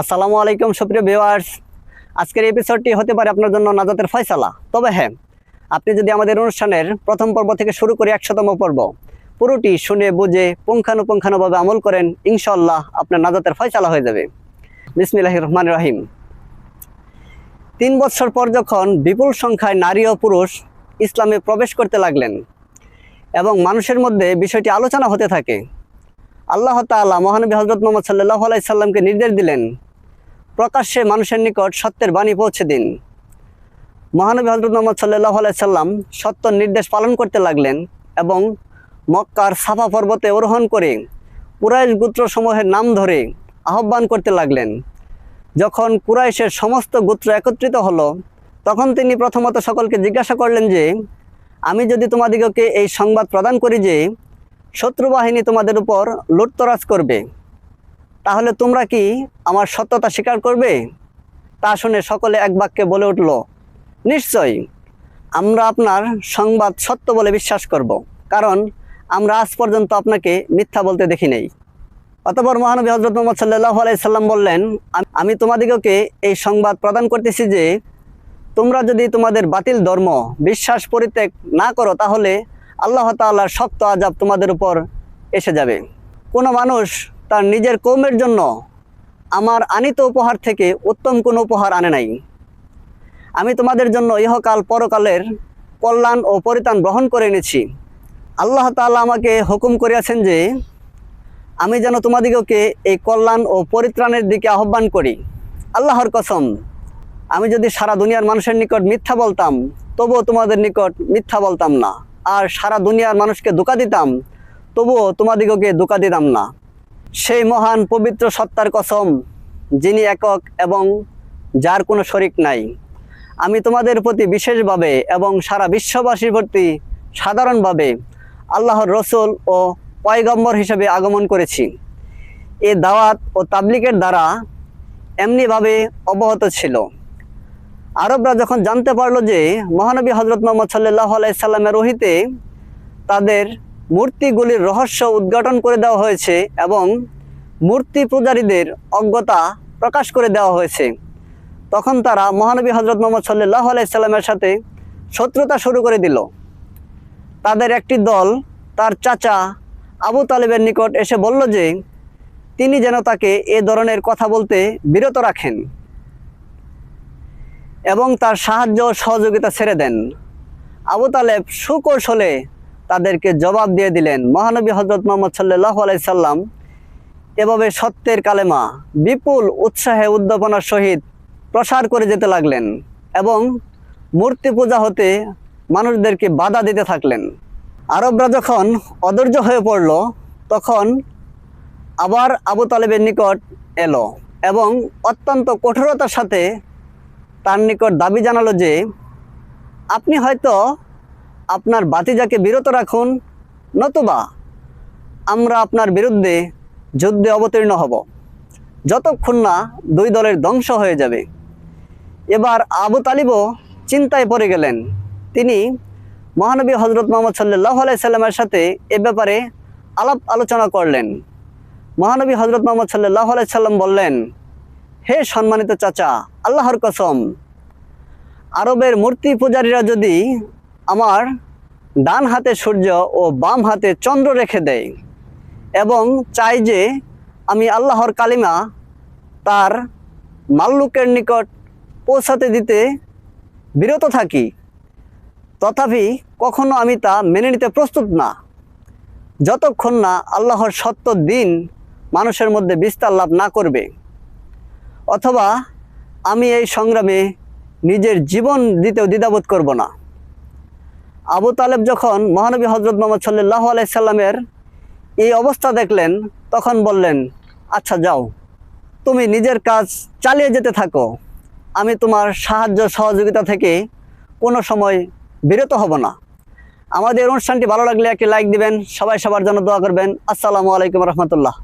আসসালামু আলাইকুম, সুপ্রিয় ভিউয়ার্স আজকের এপিসোডটি হতে পারে আপনার জন্য নাজাতের ফয়সালা। তবে হ্যাঁ আপনি যদি আমাদের অনুষ্ঠানের প্রথম পর্ব থেকে শুরু করে একশোতম পর্ব, পুরোটি শুনে বুঝে পুঙ্খানুপুঙ্খানুভাবে আমল করেন ইনশাল্লাহ আপনার নাজাতের ফয়সালা হয়ে যাবে। বিসমিল্লাহ রহমান রাহিম। তিন বছর পর যখন বিপুল সংখ্যায় নারী ও পুরুষ ইসলামে প্রবেশ করতে লাগলেন এবং মানুষের মধ্যে বিষয়টি আলোচনা হতে থাকে, আল্লাহ তাআলা মহানবী হজরত মোহাম্মদ সাল্লাহ আলাইসাল্লামকে নির্দেশ দিলেন প্রকাশ্যে মানুষের নিকট সত্যের বাণী পৌঁছে দিন। মহানবী হজরত মোহাম্মদ সাল্লাহ আলাইসাল্লাম সত্য নির্দেশ পালন করতে লাগলেন এবং মক্কার সাফা পর্বতে আরোহণ করে কুরাইশ গোত্রসমূহের নাম ধরে আহ্বান করতে লাগলেন। যখন কুরাইশের সমস্ত গোত্র একত্রিত হলো, তখন তিনি প্রথমত সকলকে জিজ্ঞাসা করলেন যে, আমি যদি তোমাদিগকে এই সংবাদ প্রদান করি যে, শত্রু বাহিনী তোমাদের উপর লুটতরাজ করবে তাহলে তোমরা কি আমার সত্যতা স্বীকার করবে? তা শুনে সকলে এক বাক্যে বলে উঠল, নিশ্চয়ই। আমরা আপনার সংবাদ সত্য বলে বিশ্বাস করব, কারণ আমরা আজ পর্যন্ত আপনাকে মিথ্যা বলতে দেখি নেই। অতপর মহানবী হজরত মোহাম্মদ সাল্লাহ আলাইসাল্লাম বললেন, "আম- তোমাদিগকে এই সংবাদ প্রদান করতেছি যে, তোমরা যদি তোমাদের বাতিল ধর্ম বিশ্বাস পরিত্যাগ না করো, তাহলে আল্লাহ তাআলার শক্ত আজাব তোমাদের উপর এসে যাবে। কোনো মানুষ তার নিজের কৌমের জন্য আমার আনিত উপহার থেকে উত্তম কোনো উপহার আনে নাই। আমি তোমাদের জন্য ইহকাল পরকালের কল্যাণ ও পরিত্রাণ গ্রহণ করে এনেছি। আল্লাহ তালা আমাকে হুকুম করিয়াছেন যে, আমি যেন তোমাদিগকে এই কল্যাণ ও পরিত্রাণের দিকে আহ্বান করি। আল্লাহর কসম, আমি যদি সারা দুনিয়ার মানুষের নিকট মিথ্যা বলতাম, তবুও তোমাদের নিকট মিথ্যা বলতাম না। আর সারা দুনিয়ার মানুষকে ধোকা দিতাম, তবুও তোমাদিগকে ধোকা দিতাম না। সেই মহান পবিত্র সত্তার কসম, যিনি একক এবং যার কোনো শরিক নাই। আমি তোমাদের প্রতি বিশেষভাবে এবং সারা বিশ্ববাসীর প্রতি সাধারণভাবে আল্লাহর রসুল ও পয়গম্বর হিসেবে আগমন করেছি। এ দাওয়াত ও তাবলিকের দ্বারা এমনিভাবে অবহত ছিল। আরবরা যখন জানতে পারল যে মহানবী হজরত মোহাম্মদ সাল্লাহ আলাইসাল্লামের রহিতে তাদের মূর্তিগুলির রহস্য উদ্ঘাটন করে দেওয়া হয়েছে এবং মূর্তি পূজারীদের অজ্ঞতা প্রকাশ করে দেওয়া হয়েছে। তখন তারা মহানবী হজরত মোহাম্মদ সাল্লাহ আলাইসাল্লামের সাথে শত্রুতা শুরু করে দিল। তাদের একটি দল, তার চাচা আবু তালেবের নিকট এসে বলল যে, তিনি যেন তাকে এ ধরনের কথা বলতে বিরত রাখেন এবং তার সাহায্য সহযোগিতা ছেড়ে দেন। আবু তালেব সুকৌশলে তাদেরকে জবাব দিয়ে দিলেন, মহানবী হজরত মোহাম্মদ সাল্লাহ আলাইসাল্লাম এভাবে সত্যের কালেমা বিপুল উৎসাহে উদ্দীপনার সহিত প্রসার করে যেতে লাগলেন এবং মূর্তি পূজা হতে মানুষদেরকে বাধা দিতে থাকলেন। আরবরা যখন অধৈর্য হয়ে পড়ল, তখন আবার আবু তালেবের নিকট এলো এবং অত্যন্ত কঠোরতার সাথে তার নিকট দাবি জানালো যে, আপনি হয়তো আপনার বাতিজাকে বিরত রাখুন, নতুবা আমরা আপনার বিরুদ্ধে যুদ্ধে অবতীর্ণ হব। যতক্ষণ না দুই দলের ধ্বংস হয়ে যাবে। এবার আবু তালিবও চিন্তায় পড়ে গেলেন। তিনি মহানবী হজরত মোহাম্মদ সাল্লাহ আলাইসাল্লামের সাথে এ ব্যাপারে আলাপ আলোচনা করলেন। মহানবী হজরত মোহাম্মদ সাল্লাহ আলাইসাল্লাম বললেন, হে সম্মানিত চাচা, আল্লাহর কসম, আরবের মূর্তি পূজারীরা যদি আমার ডান হাতে সূর্য ও বাম হাতে চন্দ্র রেখে দেয় এবং চাই যে আমি আল্লাহর কালিমা তার মাল্লুকের নিকট পৌঁছাতে দিতে বিরত থাকি। তথাপি কখনো আমি তা মেনে নিতে প্রস্তুত না। যতক্ষণ না আল্লাহর সত্য দিন মানুষের মধ্যে বিস্তার লাভ না করবে। অথবা আমি এই সংগ্রামে নিজের জীবন দিতেও দ্বিধাবোধ করব না। আবু তালেব যখন মহানবী হজরত মোহাম্মদ সাল্লাহ আলাইসাল্লামের এই অবস্থা দেখলেন, তখন বললেন আচ্ছা যাও। তুমি নিজের কাজ চালিয়ে যেতে থাকো। আমি তোমার সাহায্য সহযোগিতা থেকে কোনো সময় বিরত হব না। আমাদের অনুষ্ঠানটি ভালো লাগলে একটি লাইক দিবেন, সবাই সবার জন্য দোয়া করবেন। আসসালামু আলাইকুম রহমতুল্লাহ।